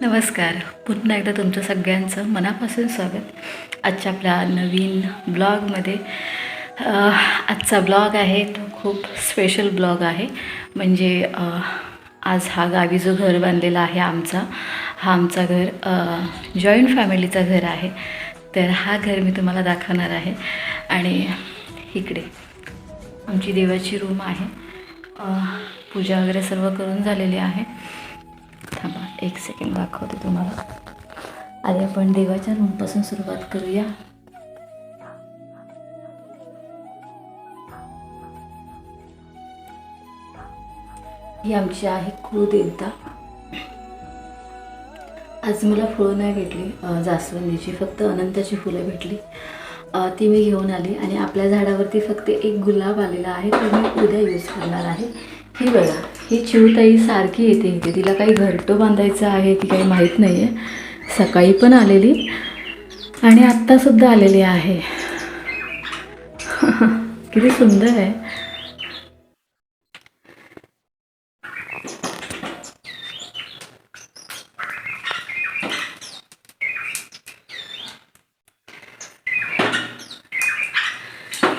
नमस्कार. पुन्हा एकदा तुमचं सगळ्यांचं मनापासून स्वागत. आजच्या आपल्या नवीन ब्लॉगमध्ये आजचा ब्लॉग आहे तो खूप स्पेशल ब्लॉग आहे. म्हणजे आज हा गावी जो घर बांधलेला आहे आमचा हा आमचा घर जॉईंट फॅमिलीचा घर आहे. तर हा घर मी तुम्हाला दाखवणार आहे. आणि इकडे आमची देवाची रूम आहे. पूजा वगैरे सर्व करून झालेली आहे. थांबा एक सेकंड दाखवते तुम्हाला. आधी आपण देवाच्या रूमपासून सुरुवात करूया. ही आमची आहे कुळदेवता. आज मला फुलं नाही भेटली जास्वंदीची फक्त अनंताची फुलं भेटली. ती मी घेऊन आली आणि आपल्या झाडावरती फक्त एक गुलाब आलेला आहे तो मी उद्या यूज करणार आहे. ही बघा ही चिवताई सारखी येते इथे. तिला काही घरटं बांधायचं आहे की काही माहीत नाही आहे सकाळी पण आलेली आणि आत्तासुद्धा आलेली आहे. किती सुंदर आहे.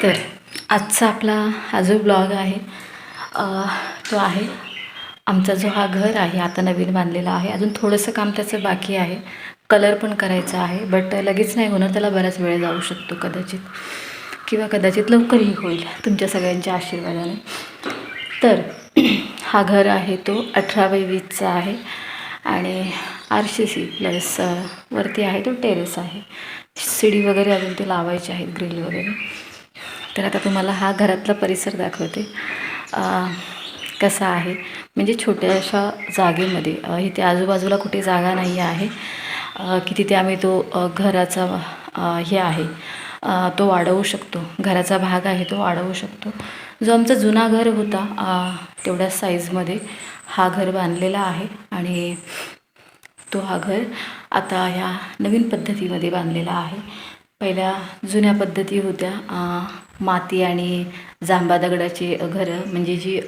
तर आजचा आपला हा जो ब्लॉग आहे तो आहे आमचा जो हा घर आहे आता नवीन बांधलेला आहे. अजून थोडंसं काम त्याचं बाकी आहे. कलर पण करायचा आहे बट लगेच नाही होणार त्याला बराच वेळ जाऊ शकतो कदाचित. किंवा कदाचित लवकरही होईल तुमच्या सगळ्यांच्या आशीर्वादाने. तर हा घर आहे तो अठरा बाय वीसचा आहे. आणि आर सी सी प्लस वरती आहे तो टेरेस आहे. शिडी वगैरे अजून ते लावायचे आहेत ग्रिल वगैरे. तर आता तुम्हाला हा घरातला परिसर दाखवते. कसं आहे? म्हणजे छोट्याशा जागेमध्ये इथे आजूबाजूला कुठे जागा नाही आहे. की तिथे आम्ही तो घराचा हे आहे. तो वाढवू शकतो. घराचा भाग आहे तो वाढवू शकतो. जो आमचा जुना घर होता तेवढ्या साईजमध्ये हा घर बांधलेला आहे. आणि तो हा घर आता ह्या नवीन पद्धतीमध्ये बांधलेला आहे. पहिल्या जुन्या पद्धती होत्या माती आणि जांभा दगडाची घरं म्हणजे जी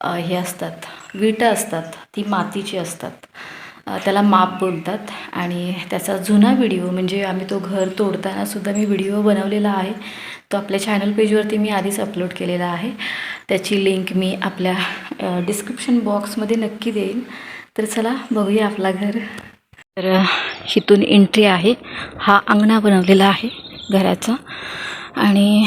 हे असतात विटं असतात ती मातीची असतात. त्याला माप बोलतात आणि त्याचा जुना व्हिडिओ म्हणजे आम्ही तो घर तोडताना सुद्धा मी व्हिडिओ बनवलेला आहे. तो आपल्या चॅनल पेजवरती मी आधीच अपलोड केलेला आहे. त्याची लिंक मी आपल्या डिस्क्रिप्शन बॉक्समध्ये नक्की देईन. तर चला बघूया आपला घर. तर इथून एंट्री आहे. हा अंगणा बनवलेला आहे घराचा. आणि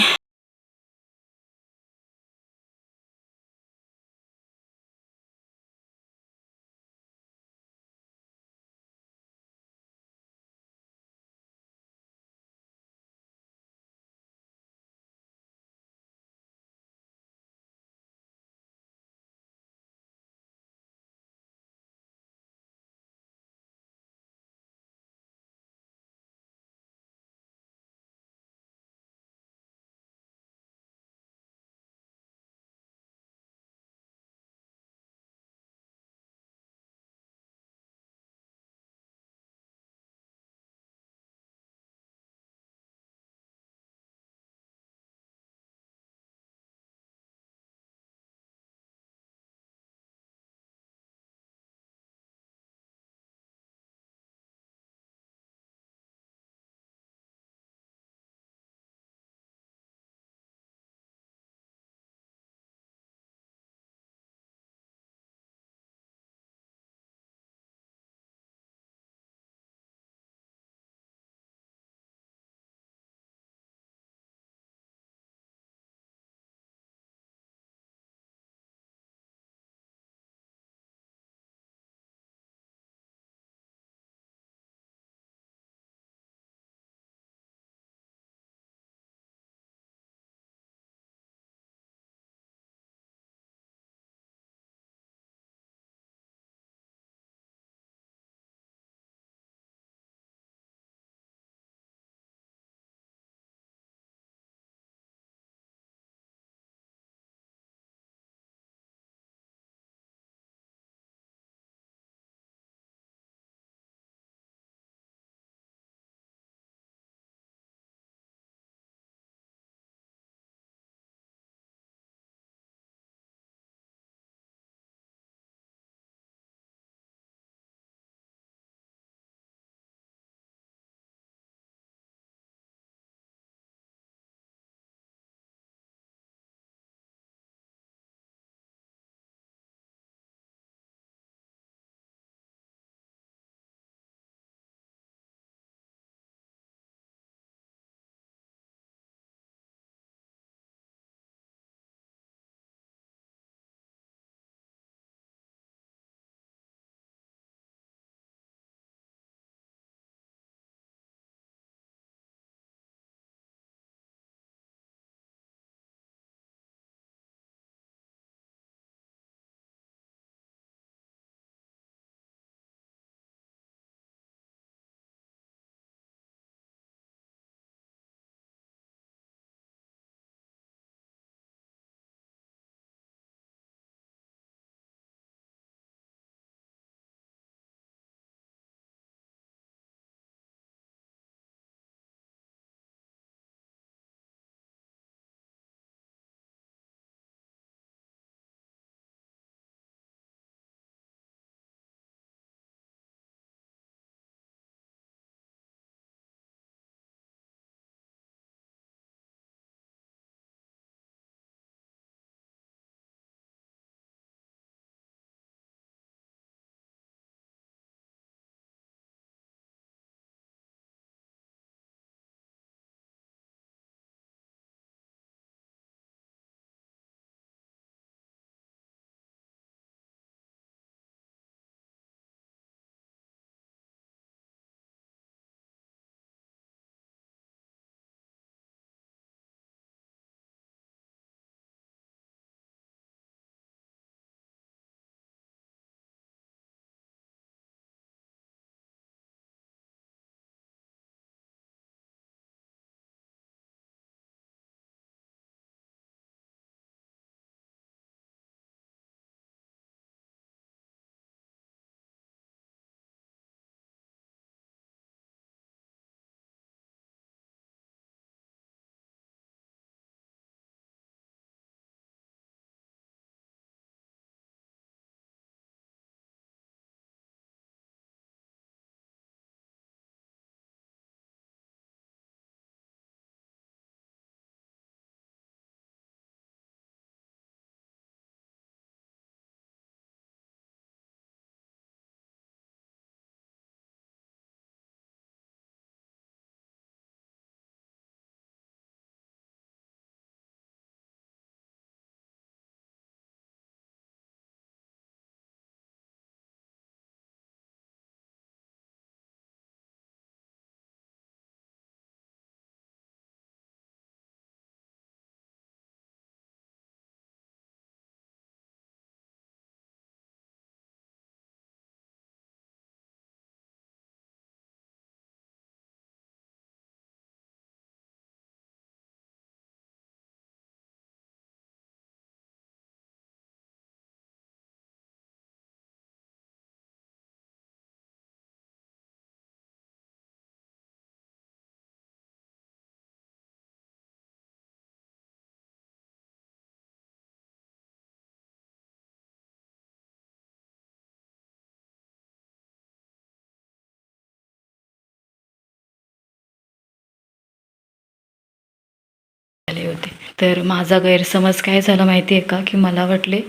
तर माझा गैरसमज काय झाला माहिती आहे का? की मला वाटले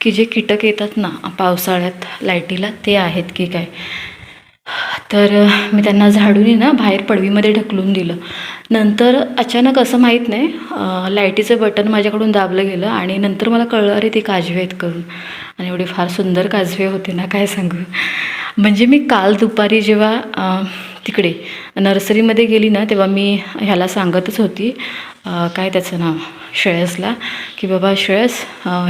की जे कीटक येतात ना पावसाळ्यात लाईटीला ते आहेत की काय? तर मी त्यांना झाडून ना बाहेर पडवीमध्ये ढकलून दिलं. नंतर अचानक असं माहीत नाही लाईटीचं बटन माझ्याकडून दाबलं गेलं आणि नंतर मला कळलं अरे ती काजवे आहेत करून. आणि एवढे फार सुंदर काजवे होते ना काय सांगू? म्हणजे मी काल दुपारी जेव्हा तिकडे. नर्सरीमध्ये गेली ना तेव्हा मी ह्याला सांगतच होती काय त्याचं नाव? श्रेयसला की बाबा श्रेयस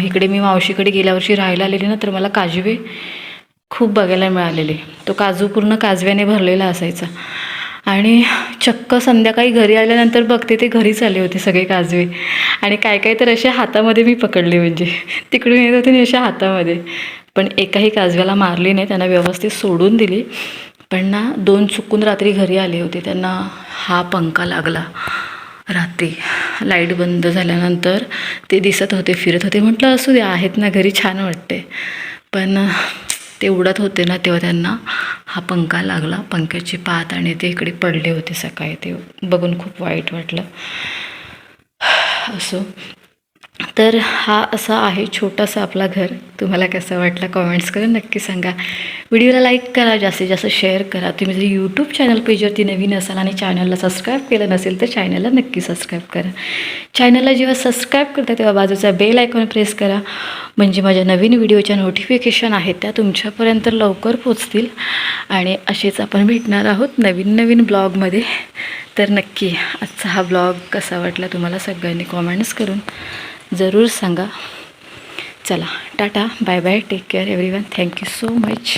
इकडे मी मावशीकडे गेल्या वर्षी राहायला आलेली ना तर मला काजवे खूप बघायला मिळालेले. तो काजू पूर्ण काजव्याने भरलेला असायचा. आणि चक्क संध्याकाळी घरी आल्यानंतर बघते ते घरीच आले होते सगळे काजवे. आणि काय काय तर असे हातामध्ये मी पकडले म्हणजे. तिकडून येत होते आणि अशा हातामध्ये. पण एकाही काजव्याला मारली नाही त्यांना व्यवस्थित सोडून दिली. पण ना दोन चुकून रात्री घरी आले होते. त्यांना हा पंखा लागला. रात्री लाइट बंद झाल्यानंतर ते दिसत होते फिरत होते. म्हटलं असू दे आहेत ना घरी छान वाटते पण ते उडत होते ना तेव्हा त्यांना हा पंखा लागला. पंख्याची पात आणि ते इकडे पडले होते सकाळी. ते बघून खूप वाईट वाटलं. असो. तर हा असा आहे छोटासा आपला घर. तुम्हाला कसं वाटलं कॉमेंट्स करून नक्की सांगा. व्हिडिओला लाईक करा जास्तीत जास्त शेअर करा. तुम्ही जर यूट्यूब चॅनल पेजवरती नवीन असाल आणि चॅनलला सबस्क्राईब केलं नसेल तर चॅनलला नक्की सबस्क्राईब करा. चॅनलला जेव्हा सबस्क्राईब करता तेव्हा बाजूचा बेल आयकॉन प्रेस करा. म्हणजे माझ्या नवीन व्हिडिओच्या नोटिफिकेशन आहेत त्या तुमच्यापर्यंत लवकर पोचतील आणि असेच आपण भेटणार आहोत नवीन नवीन ब्लॉगमध्ये तर नक्की आजचा हा ब्लॉग कसा वाटला तुम्हाला सगळ्यांनी कॉमेंट्स करून. जरूर सांगा. चला tata bye bye take care everyone thank you so much